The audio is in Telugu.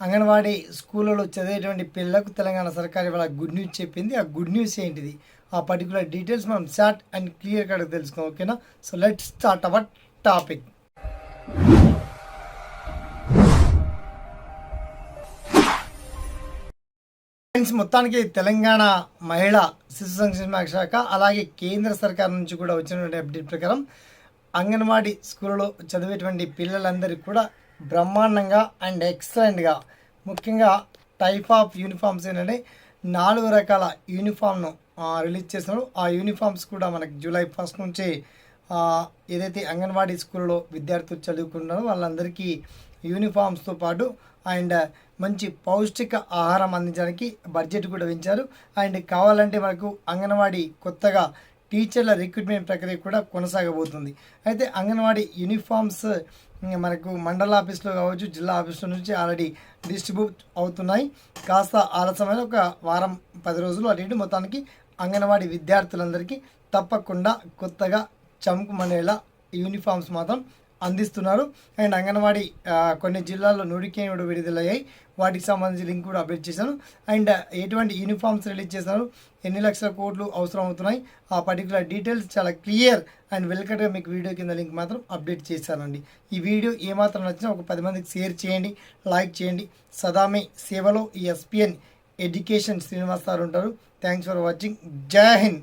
అంగన్వాడీ స్కూళ్ళలో చదివేటువంటి పిల్లలకు తెలంగాణ సర్కార్ ఇవాళ గుడ్ న్యూస్ చెప్పింది. ఆ గుడ్ న్యూస్ ఏంటిది? ఆ పర్టికులర్ డీటెయిల్స్ మనం షార్ట్ అండ్ క్లియర్ కట్ తెలుసుకుందాం ఓకేనా so let start our topic friends మొత్తానికి తెలంగాణ మహిళా శిశు సంక్షేమ శాఖ అలాగే కేంద్ర సర్కార్ నుంచి కూడా వచ్చినటువంటి అప్డేట్ ప్రకారం అంగన్వాడీ స్కూళ్ళలో చదివేటువంటి పిల్లలందరికీ కూడా బ్రహ్మాండంగా అండ్ ఎక్సలెంట్గా. ముఖ్యంగా టైప్ ఆఫ్ యూనిఫామ్స్ ఏంటంటే నాలుగు రకాల యూనిఫామ్ను రిలీజ్ చేసినారు. ఆ యూనిఫామ్స్ కూడా మనకి జూలై ఫస్ట్ నుంచి ఏదైతే అంగన్వాడీ స్కూల్లో విద్యార్థులు చదువుకుంటున్నారో వాళ్ళందరికీ యూనిఫామ్స్తో పాటు అండ్ మంచి పౌష్టిక ఆహారం అందించడానికి బడ్జెట్ కూడా పెంచారు. అండ్ కావాలంటే మనకు అంగన్వాడీ కొత్తగా టీచర్ల రిక్రూట్మెంట్ ప్రక్రియ కూడా కొనసాగబోతుంది. అయితే అంగన్వాడీ యూనిఫామ్స్ మనకు మండల ఆఫీస్లో కావచ్చు జిల్లా ఆఫీస్లో నుంచి ఆల్రెడీ డిస్ట్రిబ్యూట్ అవుతున్నాయి. కాస్త ఆలస్యమైన ఒక వారం పది రోజులు అటు ఇటు మొత్తానికి అంగన్వాడీ విద్యార్థులందరికీ తప్పకుండా కొత్తగా చంకుమనేలా యూనిఫామ్స్ మాత్రం అందిస్తున్నారు. అండ్ అంగన్వాడీ కొన్ని జిల్లాల్లో నోటిఫికేషన్ విడుదలయ్యాయి. వాటికి సంబంధించి లింక్ కూడా అప్డేట్ చేశాను. అండ్ ఎటువంటి యూనిఫామ్స్ రిలీజ్ చేశారు? ఎన్ని లక్షల కోట్లు అవసరం అవుతున్నాయి? ఆ పర్టికులర్ డీటెయిల్స్ చాలా క్లియర్ అండ్ వెల్కట్గా మీకు వీడియో కింద లింక్ మాత్రం అప్డేట్ చేశానండి. ఈ వీడియో ఏమాత్రం నచ్చినా ఒక పది మందికి షేర్ చేయండి లైక్ చేయండి. సదామే సేవలో ఈ ఎస్పిఎన్ ఎడ్యుకేషన్ శ్రీనివాస్ సార్ ఉంటారు. Thanks for watching. Jai Hind.